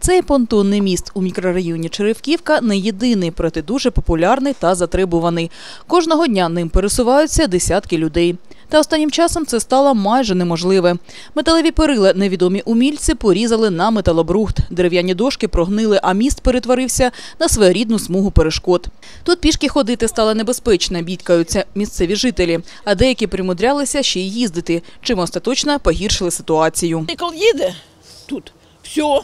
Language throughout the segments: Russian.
Цей понтонний міст у мікрорайоні Черевківка не єдиний, проте дуже популярний та затребуваний. Кожного дня ним пересуваються десятки людей. Та останнім часом це стало майже неможливе. Металеві перила невідомі умільці порізали на металобрухт. Дерев'яні дошки прогнили, а міст перетворився на своєрідну смугу перешкод. Тут пішки ходити стало небезпечно, бідкаються місцеві жителі, а деякі примудрялися ще й їздити, чим остаточно погіршили ситуацію. Мотоцикл їде тут, все.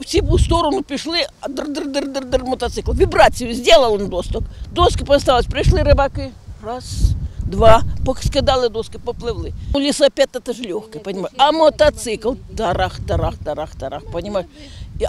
Всі в сторону пішли, а др-др-др-др мотоцикл. Вібрацію зробили він досток. Доски поставились, прийшли рибаки. Раз, два, скидали доски, попливли. У Лісопед це ж легке, розумієш? А мотоцикл тарах, тарах, тарах, тарах, розумієш?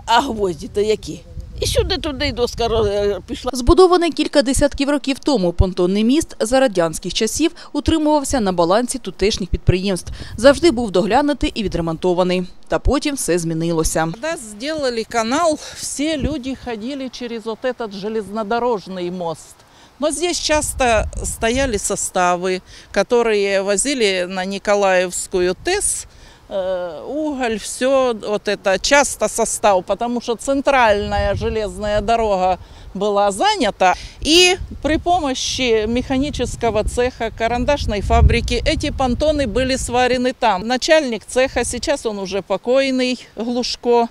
А гвозді то які? І сюди туди й доска роз- пішла. Збудований кілька десятків років тому понтонний міст за радянських часів утримувався на балансі тутешніх підприємств. Завжди був доглянутий і відремонтований. Та потім все змінилося. Когда сделали канал, все люди ходили через вот этот железнодорожный мост. Но здесь часто стояли составы, которые возили на Николаевскую ТЭС э, уголь, все вот это часто состав, потому что центральная железная дорога была занята. И при помощи механического цеха, карандашной фабрики эти понтоны были сварены там. Начальник цеха, сейчас он уже покойный, Глушко,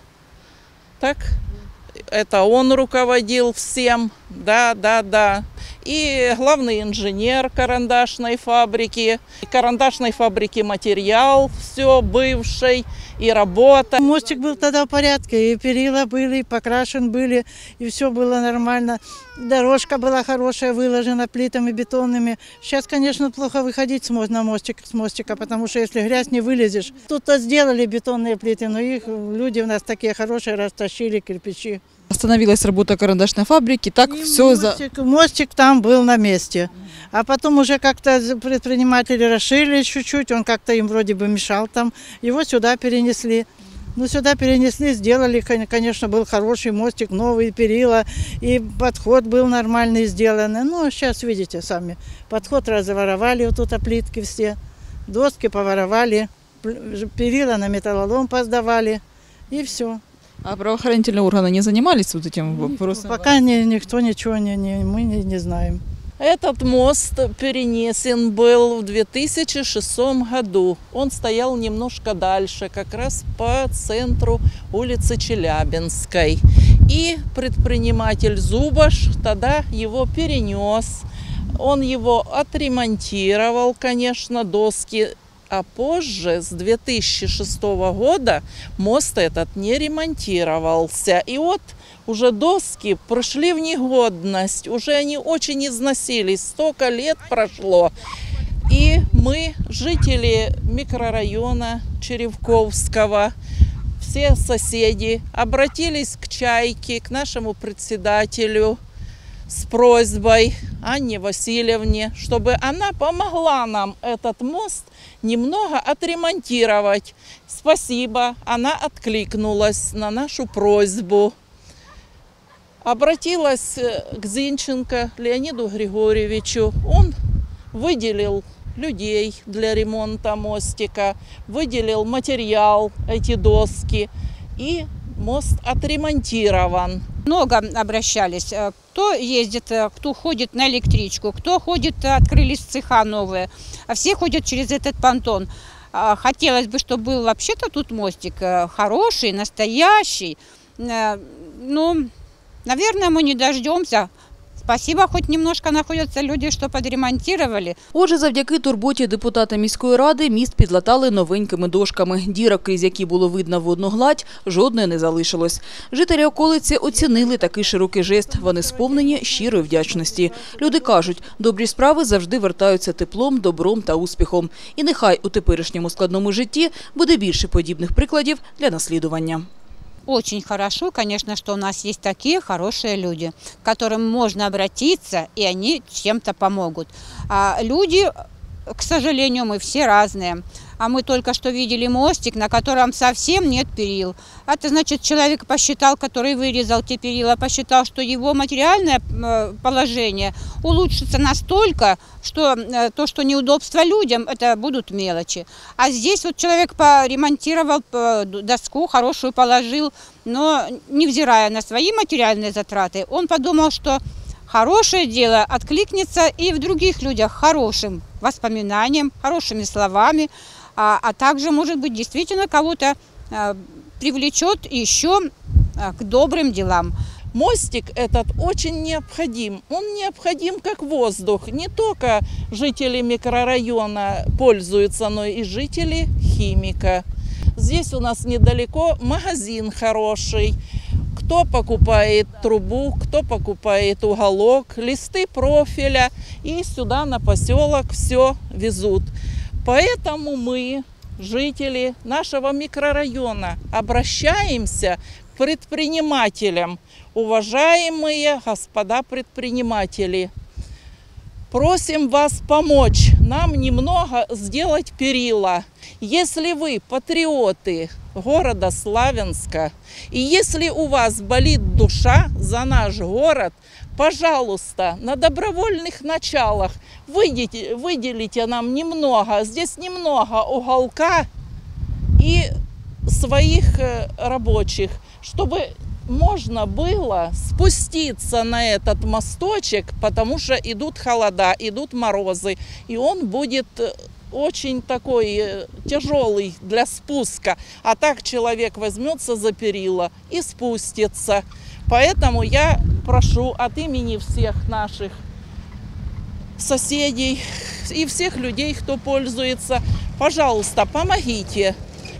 так, это он руководил всем, да, да, да. И главный инженер карандашной фабрики, карандашной фабрики материал, все бывший, и работа. Мостик был тогда в порядке, и перила были, и покрашен были, и все было нормально. Дорожка была хорошая, выложена плитами бетонными. Сейчас, конечно, плохо выходить на мостик, с мостика, потому что если грязь не вылезешь. Тут-то сделали бетонные плиты, но их люди у нас такие хорошие, растащили кирпичи. Остановилась работа карандашной фабрики, так И все за... мостик, мостик там был на месте. А потом уже как-то предприниматели расширили чуть-чуть, он как-то им вроде бы мешал там. Его сюда перенесли. Ну, сюда перенесли, сделали, кон- конечно, был хороший мостик, новые перила, и подход был нормальный сделанный. Ну, сейчас видите сами, подход разворовали, вот тут плитки все, доски поворовали, перила на металлолом поздавали, и все. А правоохранительные органы не занимались вот этим вопросом? Пока ни- никто ничего не, не- мы не, не знаем. Этот мост перенесен был в 2006 году. Он стоял немножко дальше, как раз по центру улицы Челябинской. И предприниматель Зубаш тогда его перенес. Он его отремонтировал, конечно, доски. А позже, с 2006 года, мост этот не ремонтировался. И вот уже доски пришли в негодность, уже они очень износились, столько лет прошло. И мы, жители микрорайона Черевковского, все соседи, обратились к Чайке, к нашему председателю с просьбой Анне Васильевне, чтобы она помогла нам этот мост немного отремонтировать. Спасибо, она откликнулась на нашу просьбу обратилась э, к Зинченко Леониду Григорьевичу. Он выделил людей для ремонта мостика, выделил материал, эти доски, и мост отремонтирован. Много обращались. Э, Кто ездит, э, кто ходит на электричку, кто ходит, э, открылись цеха новые, а все ходят через этот понтон. А, Хотелось бы, чтобы был вообще-то тут мостик хороший, настоящий. Ну, наверное, мы не дождемся. Спасибо, хоть немножко находятся люди, что подремонтировали. Отже, завдяки турботі депутата міської ради міст підлатали новенькими дошками. Дірок, крізь які було видно водну гладь, жодної не залишилось. Жителі околиці оцінили такий широкий жест. Вони сповнені щирої вдячності. Люди кажуть, добрі справи завжди вертаються теплом, добром та успіхом. І нехай у теперішньому складному житті буде більше подібних прикладів для наслідування. Очень хорошо, конечно, что у нас есть такие хорошие люди, к которым можно обратиться, и они чем-то помогут. А люди, к сожалению, мы все разные. А мы только что видели мостик, на котором совсем нет перил. Это значит, человек посчитал, который вырезал те перила, посчитал, что его материальное э, положение улучшится настолько, что э, то, что неудобство людям, это будут мелочи. А здесь вот человек поремонтировал доску, хорошую положил, но невзирая на свои материальные затраты, он подумал, что хорошее дело откликнется и в других людях хорошим воспоминанием, хорошими словами, а, а также, может быть, действительно кого-то а, привлечет еще а, к добрым делам. Мостик этот очень необходим. Он необходим как воздух. Не только жители микрорайона пользуются, но и жители химика. Здесь у нас недалеко магазин хороший. Кто покупает трубу, кто покупает уголок, листы профиля. И сюда на поселок все везут. Поэтому мы, жители нашего микрорайона, обращаемся к предпринимателям. Уважаемые господа предприниматели, просим вас помочь нам немного сделать перила. Если вы патриоты города Славянска, и если у вас болит душа за наш город, пожалуйста, на добровольных началах выйдите, выделите нам немного, здесь немного уголка и своих э, рабочих, чтобы можно было спуститься на этот мосточек, потому что идут холода, идут морозы, и он будет э, очень такой э, тяжелый для спуска. А так человек возьмется за перила и спустится. Поэтому я прошу от имени всех наших соседей и всех людей, кто пользуется, пожалуйста, помогите.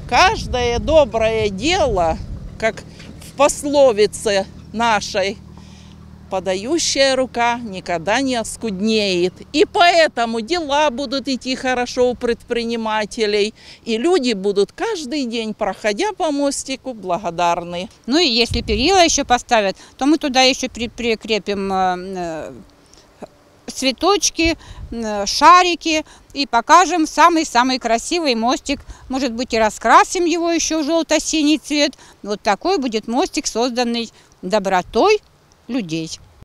Каждое доброе дело, как в пословице нашей, подающая рука никогда не оскуднеет. И поэтому дела будут идти хорошо у предпринимателей, и люди будут каждый день, проходя по мостику, благодарны. Ну и если перила еще поставят, то мы туда еще при- прикрепим э, э, цветочки, э, шарики и покажем самый-самый красивый мостик. Может быть и раскрасим его еще в желто-синий цвет. Вот такой будет мостик, созданный добротой людей.